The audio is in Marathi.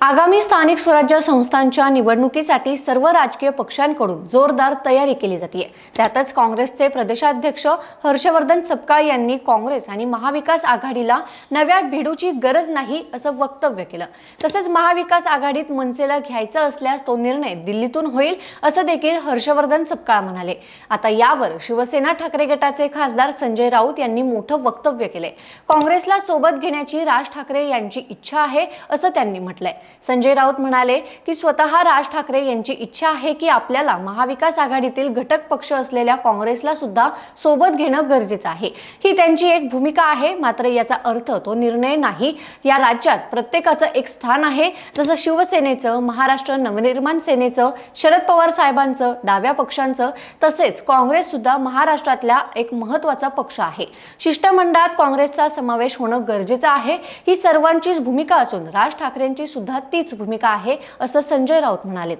आगामी स्थानिक स्वराज्य संस्थांच्या निवडणुकीसाठी सर्व राजकीय पक्षांकडून जोरदार तयारी केली जाते. त्यातच काँग्रेसचे प्रदेशाध्यक्ष हर्षवर्धन सपकाळ यांनी काँग्रेस आणि महाविकास आघाडीला नव्या भिडूची गरज नाही असं वक्तव्य केलं. तसेच महाविकास आघाडीत मनसेला घ्यायचा असल्यास तो निर्णय दिल्लीतून होईल असं देखील हर्षवर्धन सपकाळ म्हणाले. आता यावर शिवसेना ठाकरे गटाचे खासदार संजय राऊत यांनी मोठं वक्तव्य केलंय. काँग्रेसला सोबत घेण्याची राज ठाकरे यांची इच्छा आहे असं त्यांनी म्हटलंय. संजय राऊत म्हणाले की स्वतः राज ठाकरे यांची इच्छा आहे की आपल्याला महाविकास आघाडीतील घटक पक्ष असलेल्या काँग्रेसला सुद्धा सोबत घेणं गरजेचं आहे. ही त्यांची एक भूमिका आहे मात्र याचा अर्थ तो निर्णय नाही. या राज्यात प्रत्येकाचं एक स्थान आहे जसं शिवसेनेचं महाराष्ट्र नवनिर्माण सेनेचं शरद पवार साहेबांचं डाव्या पक्षांचं तसेच काँग्रेस सुद्धा महाराष्ट्रातल्या एक महत्त्वाचा पक्ष आहे. शिष्टमंडळात काँग्रेसचा समावेश होणं गरजेचं आहे. ही सर्वांचीच भूमिका असून राज ठाकरेंची सुद्धा तीच भूमिका आहे असं संजय राऊत म्हणाले